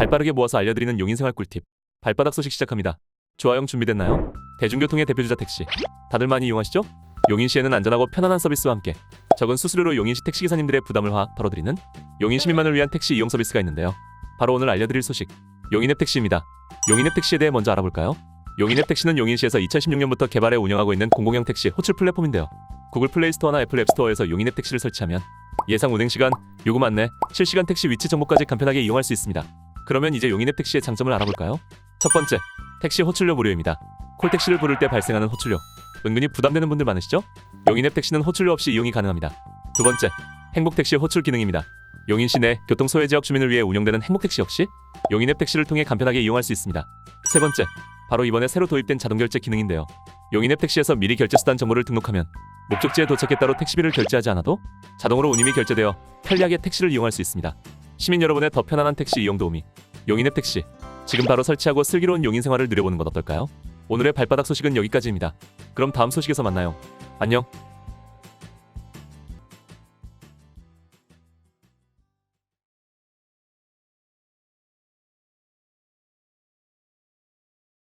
발빠르게 모아서 알려드리는 용인생활 꿀팁. 발바닥 소식 시작합니다. 좋아요 준비됐나요? 대중교통의 대표주자 택시. 다들 많이 이용하시죠? 용인시에는 안전하고 편안한 서비스와 함께 적은 수수료로 용인시 택시기사님들의 부담을 확 덜어드리는 용인 시민만을 위한 택시 이용 서비스가 있는데요. 바로 오늘 알려드릴 소식. 용인앱 택시입니다. 용인앱 택시에 대해 먼저 알아볼까요? 용인앱 택시는 용인시에서 2016년부터 개발해 운영하고 있는 공공형 택시 호출 플랫폼인데요. 구글 플레이 스토어나 애플 앱 스토어에서 용인앱 택시를 설치하면 예상 운행 시간, 요금 안내, 실시간 택시 위치 정보까지 간편하게 이용할 수 있습니다. 그러면 이제 용인앱 택시의 장점을 알아볼까요? 첫 번째, 택시 호출료 무료입니다. 콜택시를 부를 때 발생하는 호출료. 은근히 부담되는 분들 많으시죠? 용인앱 택시는 호출료 없이 이용이 가능합니다. 두 번째, 행복택시 호출 기능입니다. 용인 시 내 교통 소외 지역 주민을 위해 운영되는 행복택시 역시 용인앱 택시를 통해 간편하게 이용할 수 있습니다. 세 번째, 바로 이번에 새로 도입된 자동 결제 기능인데요. 용인앱 택시에서 미리 결제 수단 정보를 등록하면 목적지에 도착에 따로 택시비를 결제하지 않아도 자동으로 운임이 결제되어 편리하게 택시를 이용할 수 있습니다. 시민 여러분의 더 편안한 택시 이용 도우미 용인앱 택시 지금 바로 설치하고 슬기로운 용인 생활을 누려보는 건 어떨까요? 오늘의 발바닥 소식은 여기까지입니다. 그럼 다음 소식에서 만나요. 안녕.